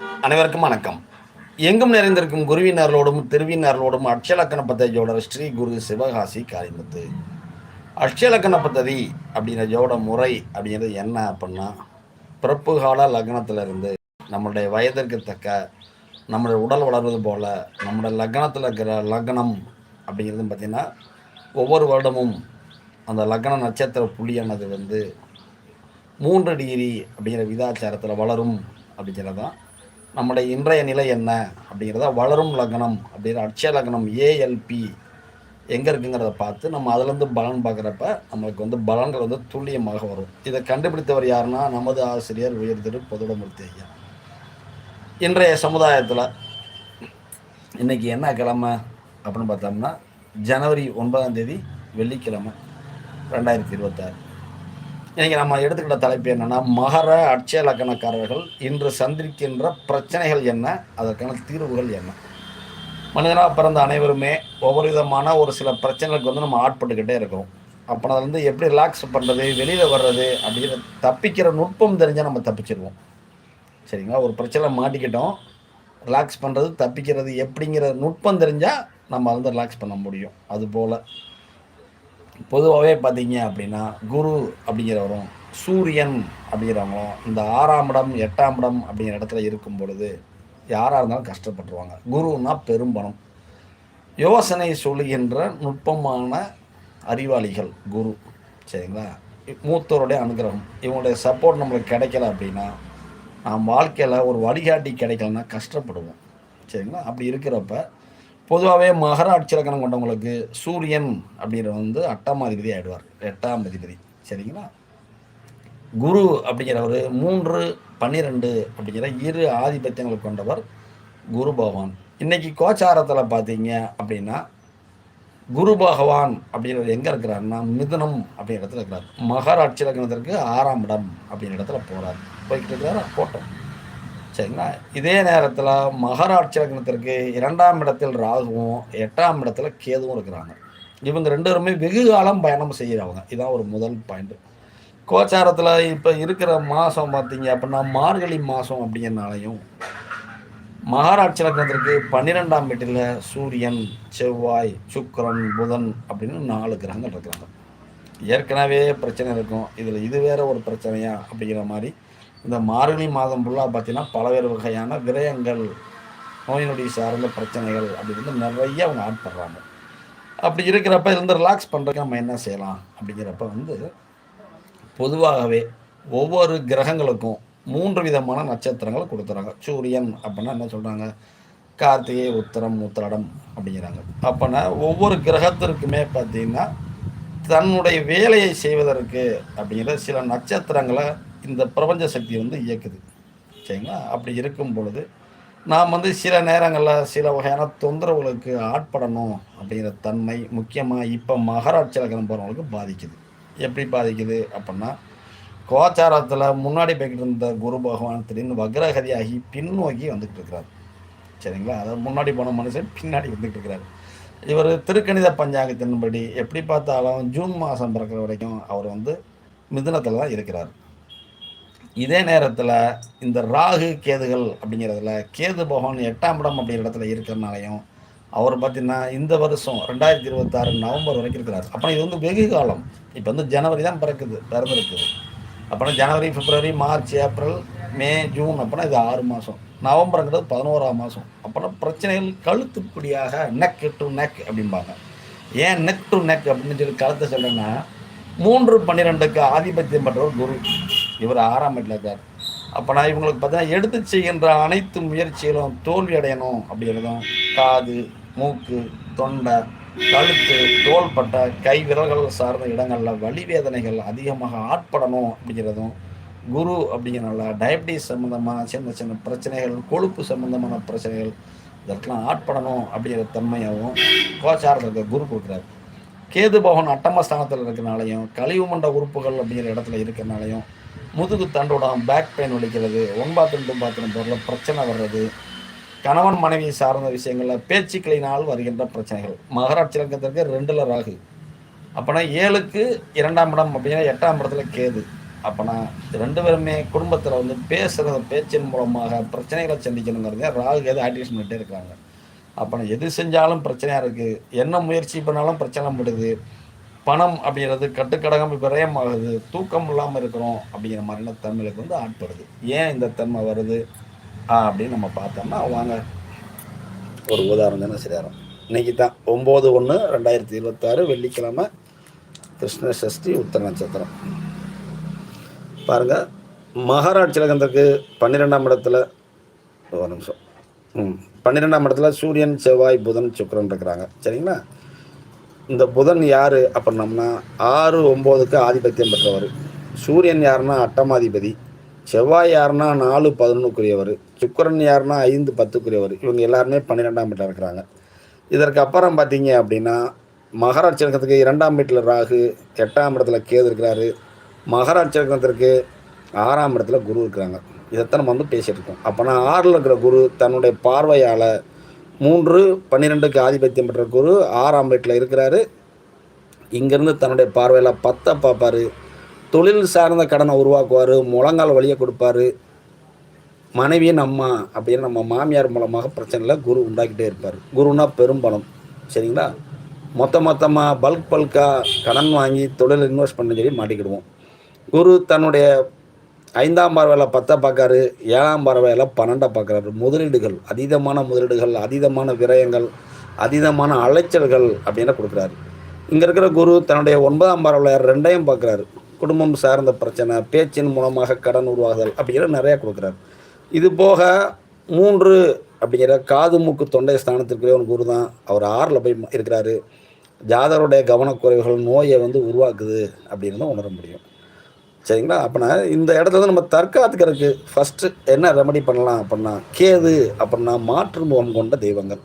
அனைவருக்கும் வணக்கம். எங்கும் நிறைந்திருக்கும் குருவினர்களோடும் திருவினர்களோடும் அட்சலக்கண பத்ததியோட ஸ்ரீ குரு சிவகாசி காரிமுத்து அட்சலக்கண பத்ததி அப்படிங்கிற ஜோட முறை அப்படிங்கிறது என்ன அப்படின்னா பிறப்பு கால லக்னத்திலிருந்து நம்மளுடைய வயதிற்கு தக்க நம்மளுடைய உடல் வளர்வது போல் நம்மளுடைய லக்னத்தில் இருக்கிற லக்னம் அப்படிங்கிறது பார்த்திங்கன்னா ஒவ்வொரு வருடமும் அந்த லக்ன நட்சத்திர புள்ளியானது வந்து மூன்று டிகிரி அப்படிங்கிற விதாச்சாரத்தில் வளரும் அப்படிங்கிறது தான் நம்முடைய இன்றைய நிலை என்ன அப்படிங்கிறத வளரும் லக்னம் அப்படிங்கிற அட்சய லக்னம் ஏஎல்பி எங்கே இருக்குங்கிறத பார்த்து நம்ம அதுலேருந்து பலன் பார்க்குறப்ப நம்மளுக்கு வந்து பலன்கள் வந்து துல்லியமாக வரும். இதை கண்டுபிடித்தவர் யாருன்னா நமது ஆசிரியர் உயர் திரு பொதுடமூர்த்தி ஐயா. இன்றைய சமுதாயத்தில் இன்னைக்கு என்ன கிழமை அப்படின்னு பார்த்தோம்னா ஜனவரி ஒன்பதாம் தேதி வெள்ளிக்கிழமை ரெண்டாயிரத்தி இருபத்தாறு. இன்னைக்கு நம்ம எடுத்துக்கிட்ட தலைப்பு என்னன்னா மகர அட்சய லக்கணக்காரர்கள் இன்று சந்திக்கின்ற பிரச்சனைகள் என்ன அதற்கான தீர்வுகள் என்ன? மனிதனாக பிறந்த அனைவருமே ஒவ்வொரு விதமான ஒரு சில பிரச்சனைகளுக்கு வந்து நம்ம ஆட்பட்டுக்கிட்டே இருக்கோம் அப்போ அதுலேருந்து எப்படி ரிலாக்ஸ் பண்ணுறது வெளியில் வர்றது அப்படிங்கிற தப்பிக்கிற நுட்பம் தெரிஞ்சால் நம்ம தப்பிச்சிருவோம். சரிங்களா? ஒரு பிரச்சனை மாட்டிக்கிட்டோம். ரிலாக்ஸ் பண்ணுறது தப்பிக்கிறது எப்படிங்கிற நுட்பம் தெரிஞ்சால் நம்ம வந்து ரிலாக்ஸ் பண்ண முடியும். அதுபோல் பொதுவாகவே பார்த்தீங்க அப்படின்னா குரு அப்படிங்கிறவரும் சூரியன் அப்படிங்கிறவங்களும் இந்த ஆறாம் இடம் எட்டாம் இடம் அப்படிங்கிற இடத்துல இருக்கும் பொழுது யாராக இருந்தாலும் கஷ்டப்பட்டுருவாங்க. குருன்னா பெரும்பணம். யோசனை சொல்லுகின்ற நுட்பமான அறிவாளிகள் குரு. சரிங்களா? மூத்தோருடைய அனுகிரகம். இவங்களுடைய சப்போர்ட் நம்மளுக்கு கிடைக்கல அப்படின்னா நாம் வாழ்க்கையில் ஒரு வழிகாட்டி கிடைக்கலன்னா கஷ்டப்படுவோம். சரிங்களா? அப்படி இருக்கிறப்ப பொதுவாகவே மகர லக்கணம் கொண்டவங்களுக்கு சூரியன் அப்படிங்கிற வந்து அட்டாம் அதிபதி ஆகிடுவார் எட்டாம் அதிபதி. சரிங்களா? குரு அப்படிங்கிறவர் மூன்று பன்னிரெண்டு அப்படிங்கிற இரு ஆதிபத்தியங்களை கொண்டவர் குரு பகவான். இன்னைக்கு கோச்சாரத்தில் பார்த்தீங்க அப்படின்னா குரு பகவான் அப்படிங்கிறது எங்கே இருக்கிறாருன்னா மிதுனம் அப்படிங்கிற இடத்துல இருக்கிறார். மகர அட்சரக்கணத்திற்கு ஆறாம் இடம் அப்படிங்கிற இடத்துல போகிறார் போய்கிட்டு இருக்கிறாரா போட்டோம். சரிங்களா? இதே நேரத்தில் மகராட்சி லக்னத்திற்கு இரண்டாம் இடத்தில் ராகுவும் எட்டாம் இடத்துல கேதுவும் இருக்கிறாங்க. இவங்க ரெண்டு பேருமே வெகு காலம் பயணம் செய்கிறவங்க இதான் ஒரு முதல் பாயிண்ட் கோச்சாரத்தில் இப்போ இருக்கிற மாதம் பார்த்தீங்க அப்படின்னா மார்கழி மாதம் அப்படிங்கிறனாலையும் மகாராட்சி லக்னத்திற்கு பன்னிரெண்டாம் வீட்டில் சூரியன் செவ்வாய் சுக்கரன் புதன் அப்படின்னு நாலு கிரகங்கள் இருக்கிறாங்க. ஏற்கனவே பிரச்சனை இருக்கும். இதில் இது வேற ஒரு பிரச்சனையா அப்படிங்கிற மாதிரி இந்த மார்கழி மாதம் ஃபுல்லாக பார்த்தீங்கன்னா பலவேறு வகையான விரயங்கள் நோயினுடைய சார்ந்த பிரச்சனைகள் அப்படின்னு நிறைய அவங்க ஆட்படுறாங்க அப்படி இருக்கிறப்ப இருந்து ரிலாக்ஸ் பண்ணுறதுக்கு நம்ம என்ன செய்யலாம்? அப்படிங்கிறப்ப வந்து பொதுவாகவே ஒவ்வொரு கிரகங்களுக்கும் மூன்று விதமான நட்சத்திரங்களை கொடுத்துறாங்க. சூரியன் அப்படின்னா என்ன சொல்கிறாங்க கார்த்திகை உத்தரம் உத்திரடம் அப்படிங்கிறாங்க. அப்போனா ஒவ்வொரு கிரகத்திற்குமே பார்த்தீங்கன்னா தன்னுடைய வேலையை செய்வதற்கு அப்படிங்கிற சில நட்சத்திரங்களை இந்த பிரபஞ்ச சக்தி வந்து இயக்குது. சரிங்களா? அப்படி இருக்கும் பொழுது நாம் வந்து சில நேரங்களில் சில வகையான தொந்தரவுகளுக்கு ஆட்படணும் அப்படிங்கிற தன்மை முக்கியமாக இப்போ மகராட்சி லக்னம் போகிறவங்களுக்கு பாதிக்குது. எப்படி பாதிக்குது அப்படின்னா கோச்சாரத்தில் முன்னாடி போய்கிட்டு இருந்த குரு பகவான் திடீர்னு வக்ரகதியாகி பின்னோக்கி வந்துக்கிட்டு இருக்கிறார். சரிங்களா? அதாவது முன்னாடி போன மனுஷன் பின்னாடி வந்துக்கிட்டு இருக்கிறார். இவர் திருக்கணித பஞ்சாங்கத்தின்படி எப்படி பார்த்தாலும் ஜூன் மாதம் பிறக்கிற வரைக்கும் அவர் வந்து மிதுனத்தில் தான் இருக்கிறார். இதே நேரத்தில் இந்த ராகு கேதுகள் அப்படிங்கிறதுல கேது பகவான் எட்டாம் இடம் அப்படிங்கிற இடத்துல இருக்கிறனாலையும் அவர் பார்த்தீங்கன்னா இந்த வருஷம் ரெண்டாயிரத்தி இருபத்தாறு நவம்பர் வரைக்கும் இருக்கிறார். அப்போ இது வந்து வெகு காலம். இப்போ வந்து ஜனவரி தான் பிறக்குது பிறந்திருக்குது அப்போனா ஜனவரி பிப்ரவரி மார்ச் ஏப்ரல் மே ஜூன் அப்போனா இது ஆறு மாதம் நவம்பருங்கிறது பதினோராம் மாதம் அப்போனா பிரச்சனைகள் கழுத்துப்படியாக நெக் டு நெக் அப்படிம்பாங்க. ஏன் நெக் டு நெக் அப்படின்னு சொல்லி கழுத்தை சொல்லுன்னா மூன்று பன்னிரெண்டுக்கு ஆதிபத்தியம் பெற்றவர் குரு. இவர் ஆறாம் வீட்டில் இருக்கார் அப்போனா இவங்களுக்கு பார்த்தீங்கன்னா எடுத்து செய்கின்ற அனைத்து முயற்சிகளும் தோல்வி அடையணும் அப்படிங்கிறதும் காது மூக்கு தொண்டை கழுத்து தோள்பட்டை கை விரல்கள் சார்ந்த இடங்களில் வலி வேதனைகள் அதிகமாக ஆட்படணும் அப்படிங்கிறதும் குரு அப்படிங்கிறனால டயபிட்டிஸ் சம்மந்தமான சின்ன சின்ன பிரச்சனைகள் கொழுப்பு சம்மந்தமான பிரச்சனைகள் இதற்கெல்லாம் ஆட்படணும் அப்படிங்கிற தன்மையாகவும் கோச்சாரத்தில் இருக்க குரு கொடுக்குறாரு. கேது பகவான் அட்டமஸ்தானத்தில் இருக்கிறனாலையும் கழிவு மண்ட உறுப்புகள் அப்படிங்கிற இடத்துல இருக்கிறனாலையும் முதுகு தண்டுடம் பேக் பெயின் வலிக்கிறது ஒன் பாத்ரூம் டூ பாத்ரூம் பிரச்சனை வர்றது. கணவன் மனைவி சார்ந்த விஷயங்களில் பேச்சுக்களினால் வருகின்ற பிரச்சனைகள். மகராட்சி லக்கத்திற்கு ரெண்டில் ராகு. அப்போனா ஏழுக்கு இரண்டாம் இடம் அப்படின்னா எட்டாம் இடத்துல கேது. அப்போனா ரெண்டு பேருமே குடும்பத்தில் வந்து பேசுகிற பேச்சின் மூலமாக பிரச்சனைகளை சந்திக்கணுங்கிறத ராகு கேது ஆக்டிவேஷன் பண்ணிட்டே இருக்காங்க. அப்போ எது செஞ்சாலும் பிரச்சனையாக இருக்குது என்ன முயற்சி பண்ணாலும் பிரச்சனை முடியுது பணம் அப்படிங்கிறது கட்டுக்கடகம் விரயமாகுது தூக்கம் இல்லாமல் இருக்கிறோம் அப்படிங்கிற மாதிரிலாம் தன்மைகளுக்கு வந்து ஆட்படுது. ஏன் இந்த தன்மை வருது? அப்படின்னு நம்ம பார்த்தோம்னா வாங்க. ஒரு உதாரணம் தானே சரியாரம் இன்னைக்கு தான் ஒம்பது ஒன்று ரெண்டாயிரத்தி இருபத்தாறு வெள்ளிக்கிழமை கிருஷ்ண சஷ்டி உத்தர நட்சத்திரம். பாருங்கள் மகாராட்சி லகந்தருக்கு பன்னிரெண்டாம் இடத்துல ஒரு நிமிஷம். ம் பன்னிரெண்டாம் இடத்துல சூரியன் செவ்வாய் புதன் சுக்கரன் இருக்கிறாங்க. சரிங்களா? இந்த புதன் யார் அப்படின்னம்னா ஆறு ஒம்போதுக்கு ஆதிபத்தியம் பெற்றவர். சூரியன் யாருன்னா அட்டமாதிபதி. செவ்வாய் யாருன்னா நாலு பதினொன்றுக்குரியவர் சுக்கரன் யாருன்னா ஐந்து பத்துக்குரியவர். இவங்க எல்லாருமே பன்னிரெண்டாம் வீட்டில் இருக்கிறாங்க. இதற்கு அப்புறம் பார்த்தீங்க அப்படின்னா மகராட்சி இரண்டாம் வீட்டில் ராகு எட்டாம் இடத்துல கேது இருக்கிறாரு. மகராட்சி ஆறாம் இடத்துல குரு இருக்கிறாங்க. இதைத்தான் நம்ம வந்து பேசிகிட்டு இருக்கோம். அப்போனா ஆறில் இருக்கிற குரு தன்னுடைய பார்வையால் மூன்று பன்னிரெண்டுக்கு ஆதிபத்தியம் பெற்ற குரு ஆறாம் வீட்டில் இருக்கிறாரு. இங்கேருந்து தன்னுடைய பார்வையில் பத்தை பார்ப்பார். தொழில் சார்ந்த கடனை உருவாக்குவார் முழங்கால் வழியை கொடுப்பாரு. மனைவியின் அம்மா அப்படின்னு நம்ம மாமியார் மூலமாக பிரச்சனையில் குரு உண்டாக்கிட்டே இருப்பார். குருனா பெரும்பலம் சரிங்களா? மொத்த மொத்தமாக பல்க் பல்காக கடன் வாங்கி தொழில் இன்வெஸ்ட் பண்ண சொல்லி மாட்டிக்கிடுவோம். குரு தன்னுடைய ஐந்தாம் பார்வையில் பத்தை பார்க்காரு ஏழாம் பார்வையில் பன்னெண்டை பார்க்குறாரு. முதலீடுகள் அதீதமான முதலீடுகள் அதீதமான விரயங்கள் அதீதமான அலைச்சல்கள் அப்படின்னு கொடுக்குறாரு. இங்கே இருக்கிற குரு தன்னுடைய ஒன்பதாம் பார்வையில் ரெண்டையும் பார்க்குறாரு. குடும்பம் சார்ந்த பிரச்சனை பேச்சின் மூலமாக கடன் உருவாகுதல் அப்படிங்கிற நிறையா கொடுக்குறாரு. இது போக மூன்று அப்படிங்கிற காது மூக்கு தொண்டை ஸ்தானத்திற்குரிய ஒரு குரு தான். அவர் ஆறில் போய் இருக்கிறாரு. ஜாதருடைய கவனக்குறைவுகள் நோயை வந்து உருவாக்குது அப்படின்னு தான் உணர முடியும். சரிங்களா? அப்படின்னா இந்த இடத்துல வந்து நம்ம தற்காத்துக்கிறதுக்கு ஃபஸ்ட்டு என்ன ரெமடி பண்ணலாம் அப்படின்னா கேது அப்படின்னா மாற்று முகம் கொண்ட தெய்வங்கள்.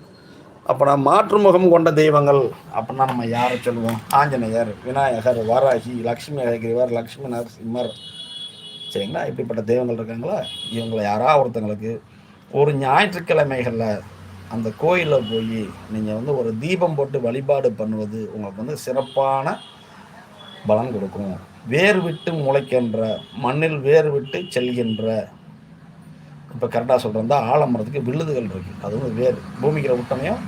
அப்படின்னா மாற்று முகம் கொண்ட தெய்வங்கள் அப்படின்னா நம்ம யாரை சொல்லுவோம்? ஆஞ்சநேயர் விநாயகர் வாராகி லக்ஷ்மி அழகிரிவர் லக்ஷ்மி நரசிம்மர். சரிங்களா? இப்படிப்பட்ட தெய்வங்கள் இருக்காங்களா? இவங்களை யாராவது ஒருத்தங்களுக்கு ஒரு ஞாயிற்றுக்கிழமைகளில் அந்த கோயிலில் போய் நீங்கள் வந்து ஒரு தீபம் போட்டு வழிபாடு பண்ணுவது உங்களுக்கு வந்து சிறப்பான பலன் கொடுக்கும். வேர் விட்டு முளைக்கின்ற மண்ணில் வேர் விட்டு செல்கின்ற. இப்போ கரெக்டாக சொல்கிறதா ஆலமரத்துக்கு விழுதுகள் இருக்குது அது வந்து வேர் பூமிக்கிற விட்டமையும்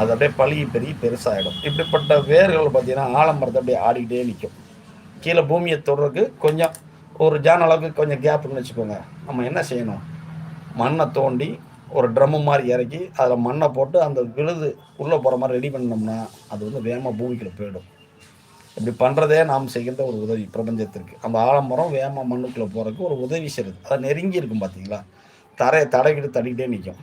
அது அப்படியே பழுகி பெருகி பெருசாகிடும் இப்படிப்பட்ட வேர்கள் பார்த்தீங்கன்னா ஆலமரத்தை அப்படியே ஆடிக்கிட்டே நிற்கும் கீழே பூமியை தொடுறதுக்கு கொஞ்சம் ஒரு ஜான் அளவுக்கு கொஞ்சம் கேப்புன்னு வச்சுக்கோங்க. நம்ம என்ன செய்யணும்? மண்ணை தோண்டி ஒரு ட்ரம்மு மாதிரி இறக்கி அதில் மண்ணை போட்டு அந்த விழுது உள்ளே போகிற மாதிரி ரெடி பண்ணோம்னா அது வந்து வேகமாக பூமிக்குள்ளே போயிடும். இப்படி பண்ணுறதே நாம் செய்கிற ஒரு உதவி பிரபஞ்சத்திற்கு. அந்த ஆலமரம் வேம மண்ணுக்குள்ளே போகிறதுக்கு ஒரு உதவி செய்யுது அதை நெருங்கி இருக்கும் பார்த்தீங்களா தரையை தடைக்கிட்டு தடிக்கிட்டே நிற்கும்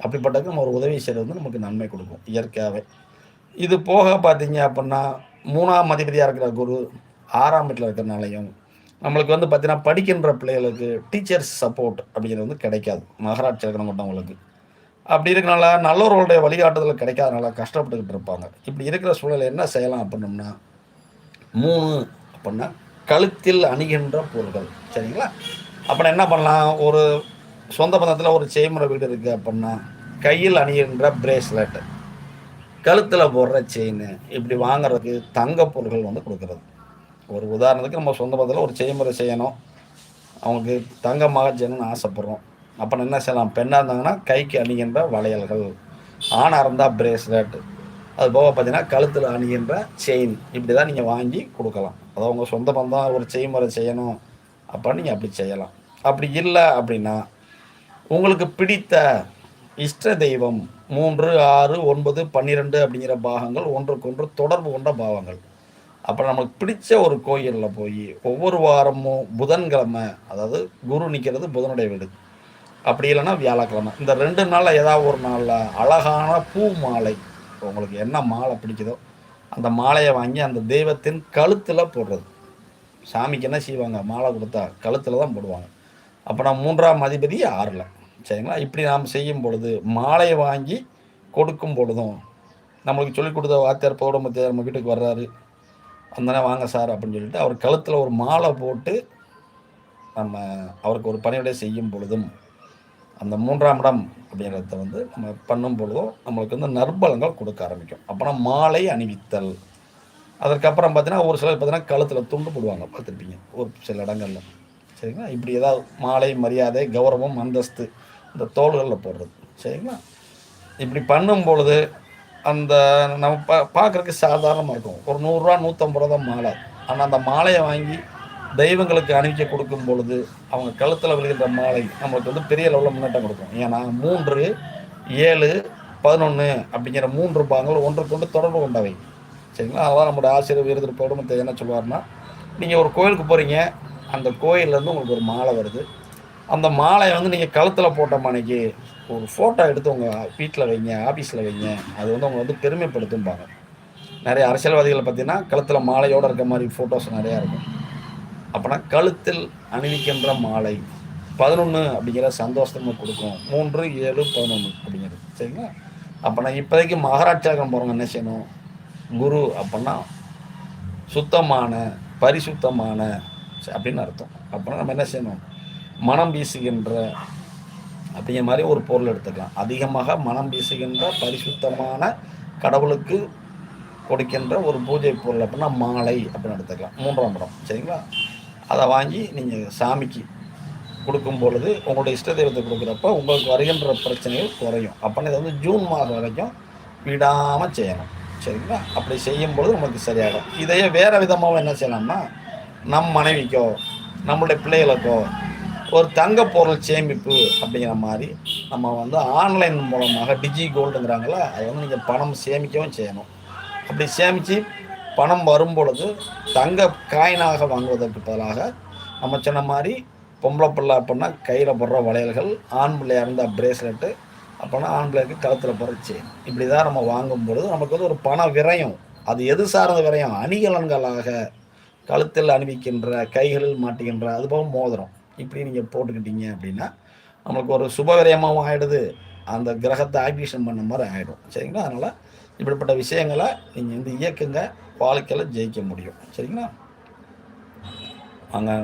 அப்படிப்பட்டதுக்கு நம்ம ஒரு உதவி செய்கிறது வந்து நமக்கு நன்மை கொடுக்கும் இயற்கையாகவே இது போக பார்த்தீங்க அப்படின்னா மூணாம் அதிபதியாக இருக்கிற குரு ஆறாம் வீட்டில் இருக்கிறனாலையும் நம்மளுக்கு வந்து பார்த்தீங்கன்னா படிக்கின்ற பிள்ளைகளுக்கு டீச்சர்ஸ் சப்போர்ட் அப்படிங்கிறது வந்து கிடைக்காது. மகராட்சி இருக்கிற அவங்களுக்கு. அப்படி இருக்கனால நல்லவர்களுடைய வழிகாட்டுதல் கிடைக்காதனால கஷ்டப்பட்டுக்கிட்டு இருப்பாங்க. இப்படி இருக்கிற சூழலை என்ன செய்யலாம் அப்படின்னோம்னா மூணு அப்படின்னா கழுத்தில் அணிகின்ற பொருள்கள். சரிங்களா? அப்புறம் என்ன பண்ணலாம்? ஒரு சொந்த பந்தத்தில் ஒரு செய்முறை வீடு இருக்குது அப்படின்னா கையில் அணிகின்ற பிரேஸ்லெட் கழுத்தில் போடுற செயின் இப்படி வாங்குறதுக்கு தங்க பொருள்கள் வந்து கொடுக்குறது. ஒரு உதாரணத்துக்கு நம்ம சொந்த பந்தத்தில் ஒரு செய்முறை செய்யணும். அவங்களுக்கு தங்கமாக செய்யணும்னு ஆசைப்பட்றோம். அப்போ என்ன செய்யலாம்? பெண்ணாக இருந்தாங்கன்னா கைக்கு அணிகின்ற வளையல்கள். ஆணாக இருந்தால் பிரேஸ்லெட் அது போக பார்த்தீங்கன்னா கழுத்தில் அணிகின்ற செயின் இப்படி தான் நீங்கள் வாங்கி கொடுக்கலாம். அதாவது உங்கள் சொந்த பந்தம் ஒரு செய்முறை செய்யணும். அப்போ நீங்கள் அப்படி செய்யலாம். அப்படி இல்லை அப்படின்னா உங்களுக்கு பிடித்த இஷ்ட தெய்வம் மூன்று ஆறு ஒன்பது பன்னிரெண்டு அப்படிங்கிற பாகங்கள் ஒன்றுக்கொன்று தொடர்பு கொண்ட பாவங்கள். அப்போ நமக்கு பிடிச்ச ஒரு கோயிலில் போய் ஒவ்வொரு வாரமும் புதன்கிழமை அதாவது குரு நிற்கிறது புதனுடைய வீடு. அப்படி இல்லைன்னா வியாழக்கிழமை. இந்த ரெண்டு நாளில் ஏதாவது ஒரு நாளில் அழகான பூ மாலை. உங்களுக்கு என்ன மாலை பிடிக்குதோ அந்த மாலையை வாங்கி அந்த தெய்வத்தின் கழுத்தில் போடுறது. சாமிக்கு என்ன செய்வாங்க? மாலை கொடுத்தா கழுத்தில் தான் போடுவாங்க. அப்போ நான் மூன்றாம் அதிபதி ஆறில். சரிங்களா? இப்படி நாம் செய்யும் பொழுது மாலையை வாங்கி கொடுக்கும் பொழுதும் நம்மளுக்கு சொல்லிக் கொடுத்த வாத்தியார் பௌடமத்தியார் நம்ம வீட்டுக்கு வர்றாரு. அந்தனே வாங்க சார் அப்படின்னு சொல்லிட்டு அவர் கழுத்தில் ஒரு மாலை போட்டு நம்ம அவருக்கு ஒரு பணிவிடை செய்யும் பொழுதும் அந்த மூன்றாம் இடம் அப்படிங்கிறத வந்து நம்ம பண்ணும் பொழுதும் நம்மளுக்கு வந்து நற்பலங்கள் கொடுக்க ஆரம்பிக்கும். அப்போனா மாலை அணிவித்தல். அதற்கப்புறம் பார்த்தீங்கன்னா ஒரு சிலர் பார்த்தீங்கன்னா கழுத்தில் துண்டு போடுவாங்க பார்த்துருப்பீங்க. ஒரு சில இடங்களில். சரிங்களா? இப்படி ஏதாவது மாலை மரியாதை கௌரவம் அந்தஸ்து இந்த தோள்களில் போடுறது. சரிங்களா? இப்படி பண்ணும் பொழுது அந்த நம்ம பா பார்க்குறதுக்கு சாதாரணமாக இருக்கும். ஒரு நூறுரூவா நூற்றம்பது ரூபா தான் மாலை. ஆனால் அந்த மாலையை வாங்கி தெய்வங்களுக்கு அணிவிக்க கொடுக்கும் பொழுது அவங்க கழுத்தில் விழுகின்ற மாலை நம்மளுக்கு வந்து பெரிய லெவலில் முன்னேற்றம் கொடுக்கும். ஏன்னா மூன்று ஏழு பதினொன்று அப்படிங்கிற மூன்று பாகங்கள் ஒன்றுக்கு ஒன்று தொடர்பு கொண்டவை. சரிங்களா? அதான் நம்மளோட ஆசிரியர் வீரத்தில் பௌடமத்தை என்ன சொல்லுவார்னா நீங்கள் ஒரு கோயிலுக்கு போகிறீங்க அந்த கோயிலேருந்து உங்களுக்கு ஒரு மாலை வருது. அந்த மாலையை வந்து நீங்கள் கழுத்தில் போட்ட மணிக்கு ஒரு ஃபோட்டோ எடுத்து உங்கள் வீட்டில் வைங்க ஆஃபீஸில் வைங்க. அது வந்து உங்களை வந்து பெருமைப்படுத்தும்பாங்க. நிறைய அரசியல்வாதிகளை பார்த்தீங்கன்னா கழுத்தில் மாலையோடு இருக்க மாதிரி ஃபோட்டோஸ் நிறையா இருக்கும். அப்போனா கழுத்தில் அணிவிக்கின்ற மாலை. பதினொன்று அப்படிங்கிற சந்தோஷத்தை கொடுக்கும். மூன்று ஏழு பதினொன்று அப்படிங்கிறது. சரிங்களா? அப்போனா இப்போதைக்கு மகாராஷ்டிராக்கம் போகிறவங்க என்ன செய்யணும்? குரு அப்படின்னா சுத்தமான பரிசுத்தமான அப்படின்னு அர்த்தம். அப்படின்னா நம்ம என்ன செய்யணும்? மனம் வீசுகின்ற அப்படிங்கிற மாதிரி ஒரு பொருள் எடுத்துக்கலாம். அதிகமாக மனம் வீசுகின்ற பரிசுத்தமான கடவுளுக்கு கொடுக்கின்ற ஒரு பூஜை பொருள் அப்படின்னா மாலை அப்படின்னு எடுத்துக்கலாம். மூன்றாம் இடம். சரிங்களா? அதை வாங்கி நீங்கள் சாமிக்கு கொடுக்கும் பொழுது உங்களுடைய இஷ்ட தெய்வத்தை கொடுக்குறப்ப உங்களுக்கு வருகின்ற பிரச்சனைகள் குறையும். அப்போனா இதை வந்து ஜூன் மாதம் வரைக்கும் விடாமல் செய்யணும். சரிங்களா? அப்படி செய்யும் பொழுது நமக்கு சரியாகும் இதையே வேறு விதமாக என்ன செய்யலாம்னா நம் மனைவிக்கோ நம்மளுடைய பிள்ளைகளுக்கோ ஒரு தங்க பொருள் சேமிப்பு அப்படிங்கிற மாதிரி நம்ம வந்து ஆன்லைன் மூலமாக டிஜி கோல்டுங்கிறாங்களா அதை வந்து நீங்கள் பணம் சேமிக்கவும் செய்யணும். அப்படி சேமித்து பணம் வரும் பொழுது தங்க காயினாக வாங்குவதற்கு பதிலாக நம்ம சொன்ன மாதிரி பொம்பளை பிள்ளை அப்படின்னா கையில் போடுற வளையல்கள் ஆண் பிள்ளையாக இருந்தால் பிரேஸ்லெட்டு அப்போனா ஆண் பிள்ளைக்கு கழுத்தில் போடுற செயின் இப்படி தான் நம்ம வாங்கும் பொழுது நமக்கு வந்து ஒரு பண விரயம். அது எது சார்ந்த விரயம்? அணிகலன்களாக கழுத்தில் அணிவிக்கின்ற கைகளில் மாட்டுகின்ற அதுபோக மோதிரம். இப்படி நீங்கள் போட்டுக்கிட்டீங்க அப்படின்னா நம்மளுக்கு ஒரு சுப விரயமாகவும் ஆகிடுது அந்த கிரகத்தை ஆக்டிவேஷன் பண்ண மாதிரி ஆகிடும் சரிங்களா? அதனால் இப்படிப்பட்ட விஷயங்களை நீங்கள் வந்து இயக்குங்க வாழ்க்கையில் ஜெயிக்க முடியும். சரிங்களா? அங்கே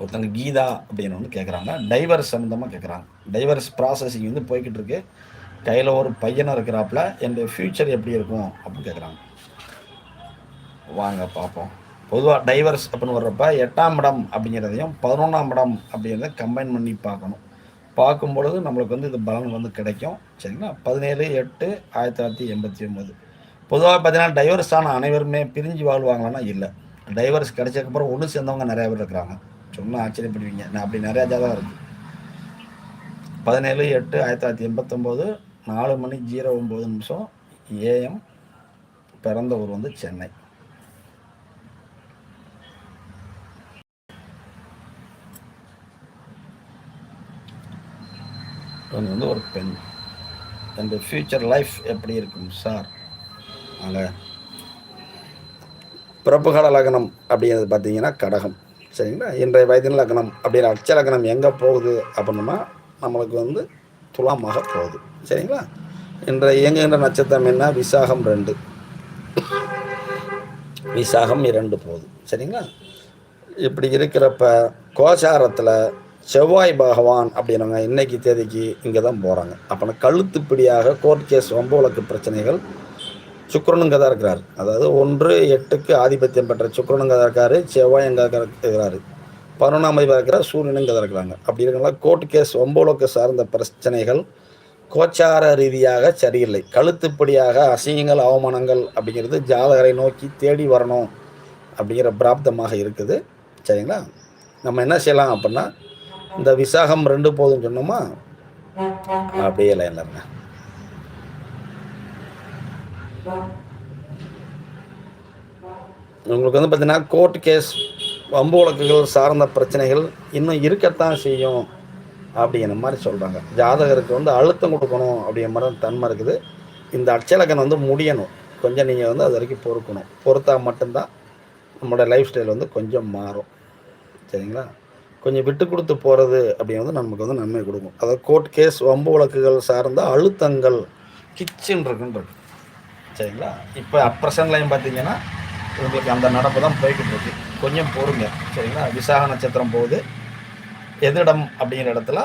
ஒருத்தங்க கீதா அப்படின்னு வந்து கேட்குறாங்க டைவர்ஸ் சம்மந்தமாக கேட்குறாங்க டைவர்ஸ் ப்ராசஸிங் வந்து போய்கிட்டு இருக்கு. கையில் ஒரு பையனாக இருக்கிறாப்புல என்னுடைய ஃப்யூச்சர் எப்படி இருக்கும் அப்படின்னு கேட்குறாங்க வாங்க பார்ப்போம். பொதுவாக டைவர்ஸ் அப்படின்னு வர்றப்ப எட்டாம் இடம் அப்படிங்கிறதையும் பதினொன்றாம் இடம் அப்படிங்கிறத கம்பைன் பண்ணி பார்க்கணும். பார்க்கும் பொழுது நம்மளுக்கு வந்து இது பலன் வந்து கிடைக்கும். சரிங்களா? பதினேழு எட்டு ஆயிரத்தி தொள்ளாயிரத்தி எண்பத்தி ஒம்பது பொதுவாக பார்த்தீங்கன்னா டைவர்ஸ் ஆன அனைவருமே பிரிஞ்சு வாழ்வாங்களான்னா இல்லை. டைவர்ஸ் கிடைச்சதுக்கப்புறம் ஒன்று சேர்ந்தவங்க நிறையா பேர் இருக்கிறாங்க. சொன்னால் ஆச்சரியப்படுவீங்க. நான் அப்படி நிறையா ஜாதகம் இருக்குது பதினேழு எட்டு ஆயிரத்தி தொள்ளாயிரத்தி எண்பத்தொம்போது நாலு மணி ஜீரோ ஒம்பது நிமிஷம் ஏஎம் பிறந்த ஊர் வந்து சென்னை. இவங்க வந்து ஒரு பெண். என்னுடைய ஃப்யூச்சர் லைஃப் எப்படி இருக்கும் சார் அங்கே. பிறப்புகால லக்னம் அப்படிங்கிறது பார்த்தீங்கன்னா கடகம். சரிங்களா? இன்றைய வயதின் லக்னம் அப்படிங்கிற அச்ச லக்னம் எங்கே போகுது அப்படின்னா நம்மளுக்கு வந்து துலாமாக போகுது. சரிங்களா? இன்றைய இயங்குகின்ற நட்சத்திரம் என்ன? விசாகம் ரெண்டு. விசாகம் இரண்டு போகுது. சரிங்களா? இப்படி இருக்கிறப்ப கோச்சாரத்தில் செவ்வாய் பகவான் அப்படின்னவங்க இன்னைக்கு தேதிக்கு இங்கே தான் போகிறாங்க அப்போனா கழுத்துப்பிடியாக கோர்ட் கேஸ் வம்பு வழக்கு பிரச்சனைகள் சுக்கரனுங்க தான் இருக்கிறார். அதாவது ஒன்று எட்டுக்கு ஆதிபத்தியம் பெற்ற சுக்கரனுங்க தான் இருக்காரு செவ்வாய் எங்கே இருக்கிறாரு. பதினொன்றாம் அதிபர் இருக்கிறார் சூரியனுங்க தான் இருக்கிறாங்க. அப்படி இருக்கலாம் கோர்ட் கேஸ் வம்பு வழக்கு சார்ந்த பிரச்சனைகள் கோச்சார ரீதியாக சரியில்லை. கழுத்துப்படியாக அசிங்கங்கள் அவமானங்கள் அப்படிங்கிறது ஜாதகரை நோக்கி தேடி வரணும் அப்படிங்கிற பிராப்தமாக இருக்குது. சரிங்களா? நம்ம என்ன செய்யலாம் அப்படின்னா இந்த விசாகம் ரெண்டு போதும்னு சொன்னோமா? அப்படியே லைனில் இருங்க. உங்களுக்கு வந்து பார்த்தீங்கன்னா கோர்ட் கேஸ் வம்பு வழக்குகள் சார்ந்த பிரச்சனைகள் இன்னும் இருக்கத்தான் செய்யும் அப்படிங்கிற மாதிரி சொல்கிறாங்க ஜாதகருக்கு வந்து அழுத்தம் கொடுக்கணும் அப்படிங்கிற மாதிரி தன்மை இருக்குது. இந்த அச்சலக்கன் வந்து முடியணும். கொஞ்சம் நீங்கள் வந்து அது வரைக்கும் பொறுக்கணும். பொறுத்தா மட்டும்தான் நம்மளோட லைஃப் ஸ்டைல் வந்து கொஞ்சம் மாறும். சரிங்களா? கொஞ்சம் விட்டு கொடுத்து போகிறது அப்படிங்கிறது நமக்கு வந்து நன்மை கொடுக்கும். அதாவது கோர்ட் கேஸ் வம்பு வழக்குகள் சார்ந்த அழுத்தங்கள் கிச்சன் இருக்குன்றது. சரிங்களா? இப்போ அப்ரசன்ட்லையும் பார்த்தீங்கன்னா உங்களுக்கு அந்த நடப்பு தான் போய்கிட்டு இருக்கு. கொஞ்சம் பொறுங்க. சரிங்களா? விசாக நட்சத்திரம் போகுது. எதிரிடம் அப்படிங்கிற இடத்துல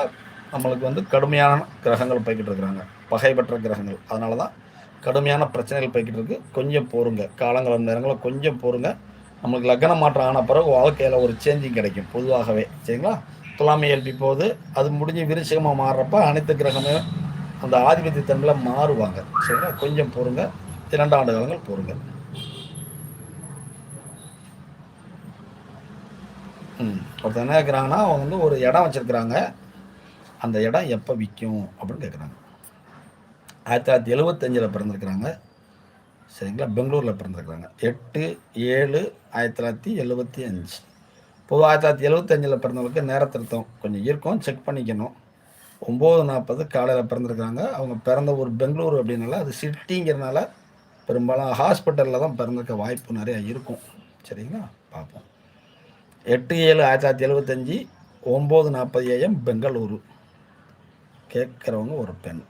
நம்மளுக்கு வந்து கடுமையான கிரகங்கள் போய்கிட்டு இருக்கிறாங்க. பகைப்பற்ற கிரகங்கள். அதனால தான் கடுமையான பிரச்சனைகள் போய்கிட்டு இருக்கு. கொஞ்சம் பொறுங்க. காலங்கள் நேரங்களில் கொஞ்சம் பொறுங்க. நம்மளுக்கு லக்ன மாற்றம் ஆன பிறகு வாழ்க்கையில் ஒரு சேஞ்சிங் கிடைக்கும் பொதுவாகவே. சரிங்களா? துலாமை எழுப்பி போகுது அது முடிஞ்சு விருச்சகமாக மாறுறப்ப அனைத்து கிரகமே அந்த ஆதிபத்திய தன்மையில் மாறுவாங்க. சரிங்களா? கொஞ்சம் பொறுங்க. இரண்டு ஆண்டு காலங்கள் பொறுங்க. ம். ஒருத்தர் என்ன கேட்குறாங்கன்னா அவங்க வந்து ஒரு இடம் வச்சுருக்குறாங்க. அந்த இடம் எப்போ விற்கும் அப்படின்னு கேட்குறாங்க ஆயிரத்தி தொள்ளாயிரத்தி எழுபத்தஞ்சில் பிறந்திருக்கிறாங்க. சரிங்களா? பெங்களூரில் பிறந்திருக்கிறாங்க. எட்டு ஏழு ஆயிரத்தி தொள்ளாயிரத்தி எழுபத்தி அஞ்சு. பொதுவாக ஆயிரத்தி தொள்ளாயிரத்தி எழுபத்தஞ்சில் பிறந்தவங்களுக்கு நேரத்திருத்தம் கொஞ்சம் இருக்கும். செக் பண்ணிக்கணும். ஒம்பது நாற்பது காலையில் பிறந்திருக்கிறாங்க. அவங்க பிறந்த ஊர் பெங்களூர் அப்படின்னால அது சிட்டிங்கிறனால பெரும்பாலும் ஹாஸ்பிட்டலில் தான் பிறந்திருக்க வாய்ப்பு நிறையா இருக்கும். சரிங்களா? பார்ப்போம். எட்டு ஏழு ஆயிரத்தி தொள்ளாயிரத்தி எழுபத்தஞ்சி ஒம்பது நாற்பது ஏஎம் பெங்களூரு. கேட்குறவங்க ஒரு பெண்.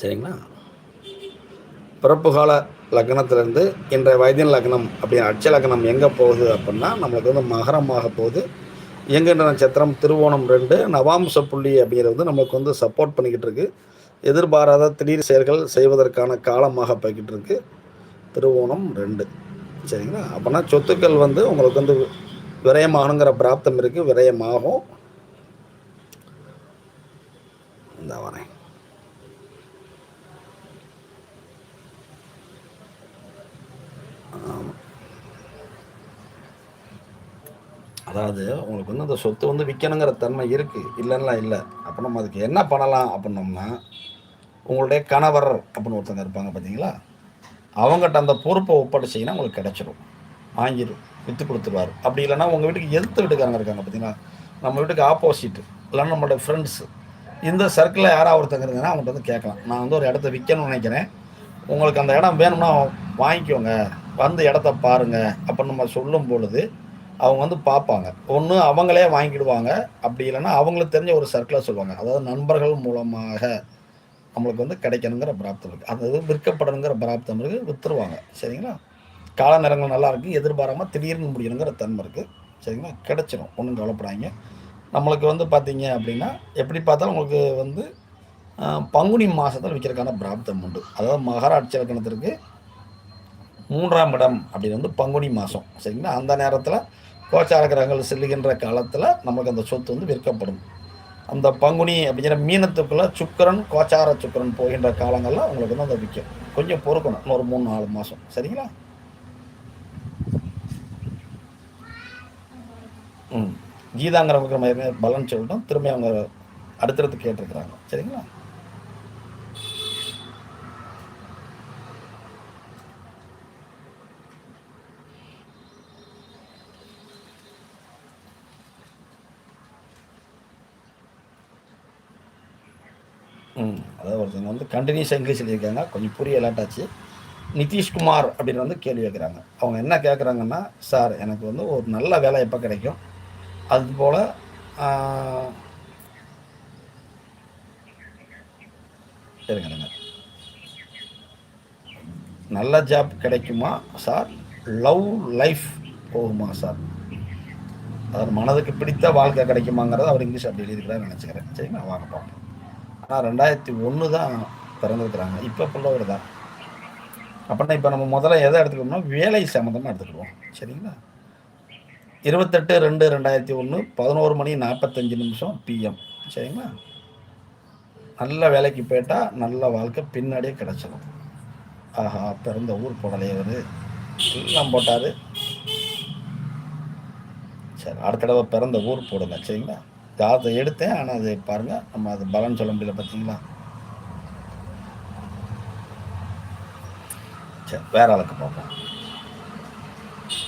சரிங்களா? பிறப்பு கால லக்னத்திலேருந்து இன்றைய வயதின் லக்னம் அப்படின்னு அட்ச லக்னம் எங்கே போகுது அப்படின்னா நம்மளுக்கு வந்து மகரமாக போகுது. இயங்குகின்ற நட்சத்திரம் திருவோணம் ரெண்டு நவாம்ச புள்ளி அப்படிங்கிறது வந்து நம்மளுக்கு வந்து சப்போர்ட் பண்ணிக்கிட்டு இருக்குது எதிர்பாராத திடீர் செயல்கள் செய்வதற்கான காலமாக போய்கிட்டு இருக்கு. திருவோணம் ரெண்டு. சரிங்களா? அப்படின்னா சொத்துக்கள் வந்து உங்களுக்கு வந்து விரயமாகணுங்கிற பிராப்தம் இருக்குது விரயமாகும். இந்த வரேன். அதாவது உங்களுக்கு வந்து அந்த சொத்து வந்து விற்கணுங்கிற தன்மை இருக்குது இல்லைன்னா இல்லை. அப்போ நம்ம அதுக்கு என்ன பண்ணலாம் அப்படின்னோம்னா உங்களுடைய கணவர் அப்படின்னு ஒருத்தங்க இருப்பாங்க பார்த்தீங்களா அவங்ககிட்ட அந்த பொறுப்பை ஒப்படைச்சிங்கன்னா உங்களுக்கு கிடச்சிரும். வாங்கிடும் விற்று கொடுத்துருவார். அப்படி இல்லைன்னா உங்கள் வீட்டுக்கு எதிர்த்து வீட்டுக்காரங்க இருக்காங்க பார்த்தீங்களா நம்ம வீட்டுக்கு ஆப்போசிட் இல்லைன்னா நம்மளோட ஃப்ரெண்ட்ஸு இந்த சர்க்கிளில் யாராவது ஒருத்தங்க இருந்தாங்கன்னா அவங்கள்ட்ட வந்து கேட்கலாம். நான் வந்து ஒரு இடத்த விற்கணும்னு நினைக்கிறேன். உங்களுக்கு அந்த இடம் வேணும்னா வாங்கிக்கோங்க. வந்து இடத்த பாருங்கள் அப்படின்னு நம்ம சொல்லும் பொழுது அவங்க வந்து பார்ப்பாங்க. ஒன்று அவங்களே வாங்கிடுவாங்க. அப்படி இல்லைன்னா அவங்களுக்கு தெரிஞ்ச ஒரு சர்க்கிளை சொல்லுவாங்க. அதாவது நண்பர்கள் மூலமாக நம்மளுக்கு வந்து கிடைக்கணுங்கிற பிராப்தம் இருக்குது அது இது விற்கப்படணுங்கிற பிராப்தம் இருக்குது விற்றுருவாங்க சரிங்களா? கால நேரங்கள் நல்லாயிருக்கு எதிர்பாராமல் திடீர்னு முடியணுங்கிற தன்மை இருக்குது சரிங்களா? கிடைச்சிரும். ஒன்றும் கவலைப்படாதீங்க. நம்மளுக்கு வந்து பார்த்தீங்க அப்படின்னா எப்படி பார்த்தாலும் உங்களுக்கு வந்து பங்குனி மாதத்தில் விற்கிறதுக்கான பிராப்தம் உண்டு. அதாவது மகாராட்சி இலக்கணத்திற்கு மூன்றாம் இடம் அப்படின்னு வந்து பங்குனி மாதம் சரிங்களா? அந்த நேரத்தில் கோச்சார கிரகங்கள் செல்லுகின்ற காலத்தில் நமக்கு அந்த சொத்து வந்து விற்கப்படும். அந்த பங்குனி அப்படிங்கிற மீனத்துக்குள்ளே சுக்கிரன் கோச்சார சுக்கிரன் போகின்ற காலங்களில் உங்களுக்கு வந்து அதை விற்கும். கொஞ்சம் பொறுக்கணும். இன்னொரு மூணு நாலு மாதம் சரிங்களா? ம். கீதாங்கிறவங்க பலன் சொல்லிட்டோம். திரும்பி அவங்க அடுத்தடுத்து கேட்டிருக்கிறாங்க. சரிங்களா ம் அதாவது ஒருத்தவங்க வந்து கண்டினியூஸாக இங்கிலீஷ் எழுதியிருக்காங்க. கொஞ்சம் புரிய புரியலாட்டாச்சு நிதிஷ்குமார் அப்படின்னு வந்து கேள்வி கேட்குறாங்க. அவங்க என்ன கேட்குறாங்கன்னா சார் எனக்கு வந்து ஒரு நல்ல வேலை எப்போ கிடைக்கும்? அதுபோல் சரிங்க நல்ல ஜாப் கிடைக்குமா சார்? லவ் லைஃப் போகுமா சார்? அதாவது மனதுக்கு பிடித்த வாழ்க்கை கிடைக்குமாங்கிறத அவர் இங்கிலீஷ் அப்படி எழுதியிருக்கிறாரு நினச்சிக்கிறேன். சரிங்களா? வாங்க பார்ப்போம். ஆனால் ரெண்டாயிரத்தி ஒன்று தான் பிறந்திருக்கிறாங்க. இப்போ பிள்ளவர் தான். அப்படின்னா இப்போ நம்ம முதல்ல எதை எடுத்துக்கணும்னா வேலை சம்மந்தமாக எடுத்துக்கிடுவோம். சரிங்களா? இருபத்தெட்டு ரெண்டு ரெண்டாயிரத்தி ஒன்று பதினோரு மணி நாற்பத்தஞ்சு நிமிஷம் பிஎம் சரிங்களா? நல்ல வேலைக்கு போயிட்டால் நல்ல வாழ்க்கை பின்னாடியே கிடச்சிடும் ஆஹா பிறந்த ஊர் போடலையவர் எல்லாம் போட்டார். சரி அடுத்த தடவை பிறந்த ஊர் போடுங்க. சரிங்களா? ஜாதகத்தை எடுத்தேன் ஆனால் அது பாருங்கள் நம்ம அது பலன் சொல்ல முடியல பார்த்தீங்களா? சரி வேற ஆளுக்கு பார்ப்போம்.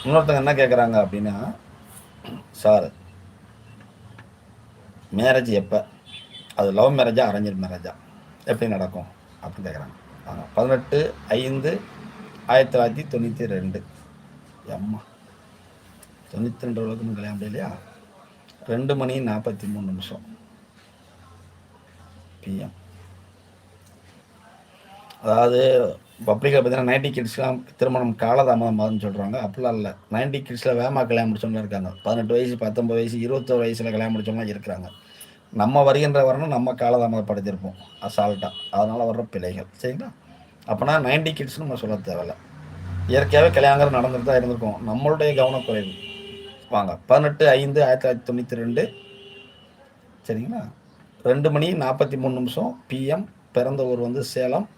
இன்னொருத்தங்க என்ன கேட்குறாங்க அப்படின்னா சார் மேரேஜ் எப்போ? அது லவ் மேரேஜா அரேஞ்சர் மேரேஜா எப்படி நடக்கும்? அப்படின்னு கேட்குறாங்க ஆமாம் பதினெட்டு ஐந்து ஆயிரத்தி தொள்ளாயிரத்தி தொண்ணூற்றி ரெண்டு. அம்மா தொண்ணூற்றி ரெண்டு அளவுக்கு கல்யாணம் இல்லையா ரெண்டு மணி நாற்பத்தி மூணு நிமிஷம். பிஎம் அதாவது பப்ளிக்கில் பார்த்தீங்கன்னா நைன்டி கிட்ஸ்லாம் திருமணம் காலதாமதமாகுதுன்னு சொல்கிறாங்க அப்படிலாம் இல்லை. நைன்டி கிட்ஸில் வேமா கல்யாணம் முடிச்சவங்களாம் இருக்காங்க. பதினெட்டு வயசு பத்தொம்பது வயசு இருபத்தோரு வயசில் கல்யாணம் முடிச்சவங்களாம் இருக்கிறாங்க. நம்ம வருகின்ற வரணும் நம்ம காலதாமதப்படுத்தியிருப்போம் அசால்ட்டாக அதனால் வர்ற பிழைகள். சரிங்களா? அப்போனா நைன்டி கிட்ஸ்னு நம்ம சொல்ல தேவையில்ல. இயற்கையாகவே கல்யாணம் நடந்துட்டு தான் இருந்திருக்கும். நம்மளுடைய கவனக்குறைவு. வாங்க. பதினெட்டு ஐந்து ஆயிரத்தி தொள்ளாயிரத்தி தொண்ணூற்றி ரெண்டு. சரிங்களா? ரெண்டு மணி நாற்பத்தி மூணு நிமிஷம் பிஎம் பிறந்த ஊர் வந்து சேலம்.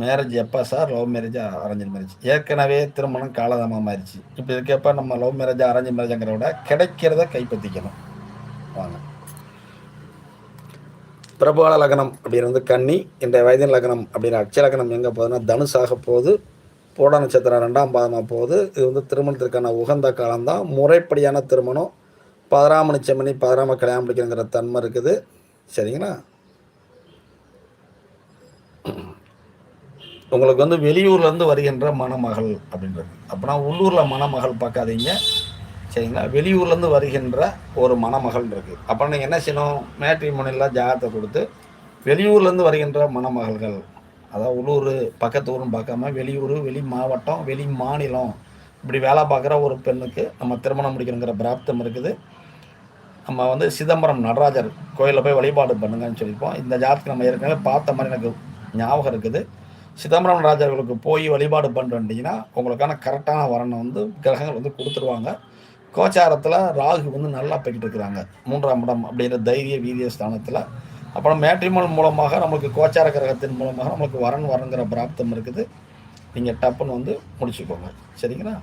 மேரேஜ் எப்போ சார் லவ் மேரேஜாக அரேஞ்ச் மேரேஜ் ஏற்கனவே திருமணம் காலதாமம் ஆயிடுச்சு. இப்போ இருக்கப்ப நம்ம லவ் மேரேஜ் அரேஞ்ச் மேரேஜ்ங்கிற விட கிடைக்கிறத கைப்பற்றிக்கணும். வாங்க. பிரபுகால லக்னம் அப்படிங்கிறது கன்னி. இந்த வயதின் லக்னம் அப்படிங்கிற அச்ச லக்னம் எங்கே போகுதுன்னா தனுஷாக போகுது. போட நட்சத்திரம் ரெண்டாம் பாதமாக போகுது. இது வந்து திருமணத்திற்கான உகந்த காலம்தான். முறைப்படியான திருமணம். பதினாமணி செம்மணி பதினாம கல்யாணம் முடிக்கணுங்கிற தன்மை இருக்குது. சரிங்களா? உங்களுக்கு வந்து வெளியூர்லேருந்து வருகின்ற மணமகள் அப்படின்றது. அப்படின்னா உள்ளூரில் மணமகள் பார்க்காதீங்க. சரிங்களா? வெளியூர்லேருந்து வருகின்ற ஒரு மணமகள் இருக்குது அப்போ நீங்கள் என்ன செய்யணும்? மேட்ரி மேட்ரிமோனியில் ஜாகத்தை கொடுத்து வெளியூர்லேருந்து வருகின்ற மணமகள்கள் அதாவது உள்ளூர் பக்கத்து ஊருன்னு பார்க்காம வெளியூர் வெளி மாவட்டம் வெளி மாநிலம் இப்படி வேலை பார்க்குற ஒரு பெண்ணுக்கு நம்ம திருமணம் முடிக்கணுங்கிற பிராப்தம் இருக்குது. நம்ம வந்து சிதம்பரம் நடராஜர் கோயிலில் போய் வழிபாடு பண்ணுங்கன்னு சொல்லியிருப்போம். இந்த ஜாதத்துக்கு நம்ம ஏற்கனவே பார்த்த மாதிரி எனக்கு ஞாபகம் இருக்குது. சிதம்பரம் நடராஜர்களுக்கு போய் வழிபாடு பண்ணிட்டு வந்தீங்கன்னா உங்களுக்கான கரெக்டான வரனை வந்து கிரகங்கள் வந்து கொடுத்துருவாங்க. கோச்சாரத்தில் ராகு வந்து நல்லா போய்கிட்டு இருக்கிறாங்க. மூன்றாம் இடம் அப்படிங்கிற தைரிய வீரிய ஸ்தானத்தில் அப்புறம் மேட்ரிமோன் மூலமாக நம்மளுக்கு கோச்சார கிரகத்தின் மூலமாக நம்மளுக்கு வரன் வரங்கிற பிராப்தம் இருக்குது. நீங்கள் டப்புன்னு வந்து முடிச்சுக்கோங்க. சரிங்களா?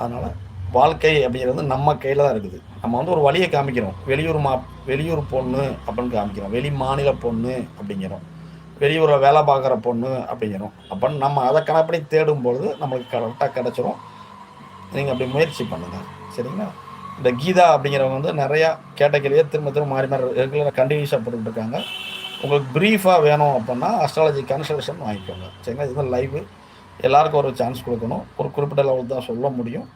அதனால் வாழ்க்கை அப்படிங்கிறது நம்ம கையில் தான் இருக்குது. நம்ம வந்து ஒரு வழியை காமிக்கிறோம். வெளியூர் மா வெளியூர் பொண்ணு அப்படின்னு காமிக்கிறோம். வெளி மாநில பொண்ணு அப்படிங்கிறோம். வெளியூரில் வேலை பார்க்குற பொண்ணு அப்படிங்கிறோம். அப்போ நம்ம அதை கணப்படி தேடும் பொழுது நம்மளுக்கு கரெக்டாக கிடச்சிரும். நீங்கள் அப்படி முயற்சி பண்ணுங்கள் சரிங்களா? இந்த கீதா அப்படிங்கிறவங்க வந்து நிறையா கேட்டகரியே திரும்ப திரும்ப மாறி மாறி ரெகுலராக கண்டினியூஸாக போட்டுக்கிட்டு இருக்காங்க உங்களுக்கு ப்ரீஃபாக வேணும் அப்படின்னா அஸ்ட்ராலஜி கன்சல்டேஷன் வாங்கிக்கோங்க. சரிங்களா? இதுதான் லைவு எல்லாருக்கும் ஒரு சான்ஸ் கொடுக்கணும். ஒரு குறிப்பிட்ட லெவல் தான் சொல்ல முடியும்.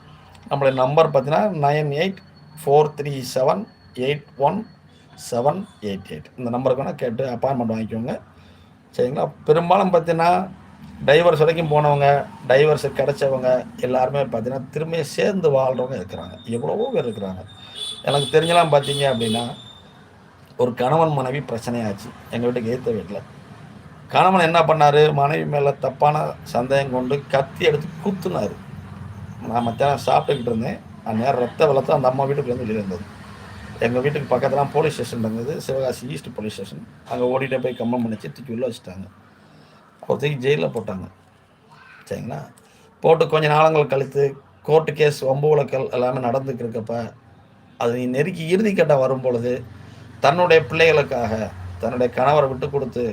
நம்மளுடைய நம்பர் பார்த்தீங்கன்னா nine eight four three seven eight one seven eight eight இந்த நம்பருக்கு வேணால் கேட்டு அப்பாயின்மெண்ட் வாங்கிக்கோங்க. சரிங்களா? பெரும்பாலும் பார்த்தீங்கன்னா டைவர்ஸ் வரைக்கும் போனவங்க டைவர்ஸ் கிடைச்சவங்க எல்லாருமே பார்த்தீங்கன்னா திரும்பியும் சேர்ந்து வாழ்கிறவங்க இருக்கிறாங்க. எவ்வளவோ பேர் இருக்கிறாங்க. எனக்கு தெரிஞ்சலாம் பார்த்தீங்க அப்படின்னா ஒரு கணவன் மனைவி பிரச்சனையாச்சு. எங்கள் வீட்டுக்கு ஏற்ற வீட்டில். கணவன் என்ன பண்ணார்? மனைவி மேலே தப்பான சந்தேகம் கொண்டு கத்தி எடுத்து குத்துனார். நான் மத்தியானம் சாப்பிட்டுக்கிட்டு இருந்தேன். அந்த நேரம் ரத்த வெள்ளத்தை அந்த அம்மா வீட்டுக்கு வந்து வெளியே இருந்தது எங்கள் வீட்டுக்கு பக்கத்துலாம் போலீஸ் ஸ்டேஷன் இருந்தது. சிவகாசி ஈஸ்ட் போலீஸ் ஸ்டேஷன் அங்கே ஓடிட்டே போய் கம்பம் பண்ணிச்சு. தூக்கி உள்ளே வச்சுட்டாங்க. ஒருத்தருக்கு ஜெயிலில் போட்டாங்க. சரிங்களா? போட்டு கொஞ்ச நாளங்கள் கழித்து கோர்ட்டு கேஸ் வம்பு வழக்கல் எல்லாமே நடந்துக்கு இருக்கப்ப அது நீ நெருக்கி இறுதிக்கட்டம் வரும் பொழுது தன்னுடைய பிள்ளைகளுக்காக தன்னுடைய கணவரை விட்டு கொடுத்து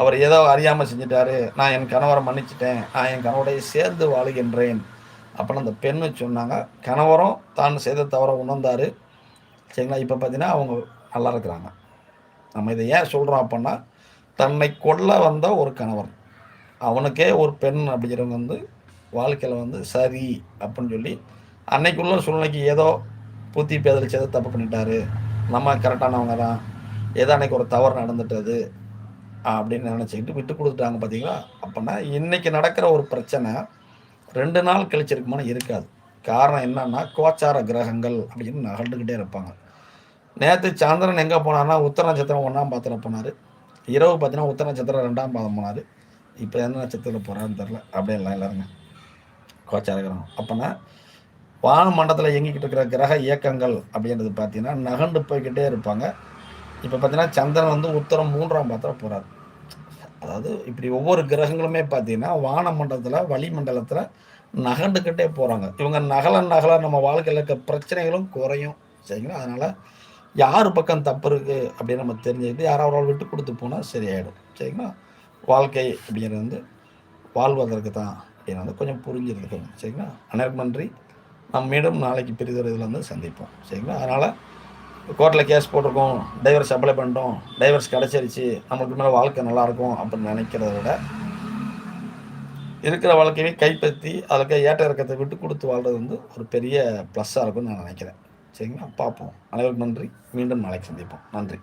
அவர் ஏதோ அறியாமல் செஞ்சிட்டாரு நான் என் கணவரை மன்னிச்சிட்டேன் நான் என் கணவரை சேர்ந்து வாழுகின்றேன் அப்படின்னு அந்த பெண்ணு சொன்னாங்க. கணவரும் தான் செய்த தவற உணர்ந்தார். சரிங்களா? இப்போ பார்த்தீங்கன்னா அவங்க நல்லா இருக்கிறாங்க. நம்ம இதை ஏன் சொல்கிறோம் அப்படின்னா தன்னை கொல்ல வந்த ஒரு கணவர் அவனுக்கே ஒரு பெண் அப்படிங்கிறவங்க வந்து வாழ்க்கையில் வந்து சரி அப்படின்னு சொல்லி அன்னைக்குள்ள சூழ்நிலைக்கு ஏதோ புத்தி பேதலிச்சு ஏதோ தப்பு பண்ணிட்டாரு. நம்ம கரெக்டானவங்க தான். ஏதோ அன்னைக்கு ஒரு தவறு நடந்துட்டது அப்படின்னு நினச்சிக்கிட்டு விட்டு கொடுத்துட்டாங்க பார்த்தீங்களா அப்படின்னா இன்னைக்கு நடக்கிற ஒரு பிரச்சனை ரெண்டு நாள் கழிச்சிருக்குமானு இருக்காது. காரணம் என்னன்னா கோச்சார கிரகங்கள் அப்படின்னு நகர்ந்துக்கிட்டே இருப்பாங்க. நேற்று சந்திரன் எங்கே போனான்னா உத்தர நட்சத்திரம் ஒன்றாம் பாத்திரம் போனார். இரவு பார்த்தீங்கன்னா உத்தர நட்சத்திரம் ரெண்டாம் பாதம் போனார். இப்போ என்ன நட்சத்திரத்தில் போகிறான்னு தெரில அப்படியே இல்லைங்க எல்லாருங்க கோச்சார கிரகம் அப்போனா வான மண்டலத்தில் இயங்கிக்கிட்டு இருக்கிற கிரக இயக்கங்கள் அப்படின்றது பார்த்தீங்கன்னா நகண்டு போய்கிட்டே இருப்பாங்க. இப்போ பார்த்தீங்கன்னா சந்திரன் வந்து உத்தரம் மூன்றாம் பாத்திரம் போகிறார் அதாவது இப்படி ஒவ்வொரு கிரகங்களுமே பார்த்தீங்கன்னா வான மண்டலத்தில் வளிமண்டலத்தில் நகண்டுக்கிட்டே போகிறாங்க இவங்க நகல நகல நம்ம வாழ்க்கையில் இருக்க பிரச்சனைகளும் குறையும். சரிங்களா? அதனால் யார் பக்கம் தப்பு இருக்குது அப்படின்னு நம்ம தெரிஞ்சுக்கிட்டு யாராவது விட்டு கொடுத்து போனால் சரியாயிடும். சரிங்களா? வாழ்க்கை அப்படிங்கிறது வந்து வாழ்வதற்கு தான் அப்படின்னு வந்து கொஞ்சம் புரிஞ்சிருக்கணும் சரிங்களா? அனைவருக்கும் நன்றி. நம்ம மீண்டும் நாளைக்கு பெரிதொரு இதில் வந்து சந்திப்போம். சரிங்களா? அதனால் கோர்ட்டில் கேஸ் போட்டிருக்கோம். டைவர்ஸ் அப்ளை பண்ணிட்டோம். டைவர்ஸ் கிடச்சிருச்சு. நம்மளுக்கு மேலே வாழ்க்கை நல்லாயிருக்கும் அப்படின்னு நினைக்கிறத விட இருக்கிற வாழ்க்கையை கைப்பற்றி அதில் ஏற்ற இறக்கத்தை விட்டு கொடுத்து வாழ்றது வந்து ஒரு பெரிய ப்ளஸ்ஸாக இருக்கும்னு நான் நினைக்கிறேன். சரிங்களா? பார்ப்போம். அனைவருக்கும் நன்றி. மீண்டும் நாளைக்கு சந்திப்போம். நன்றி.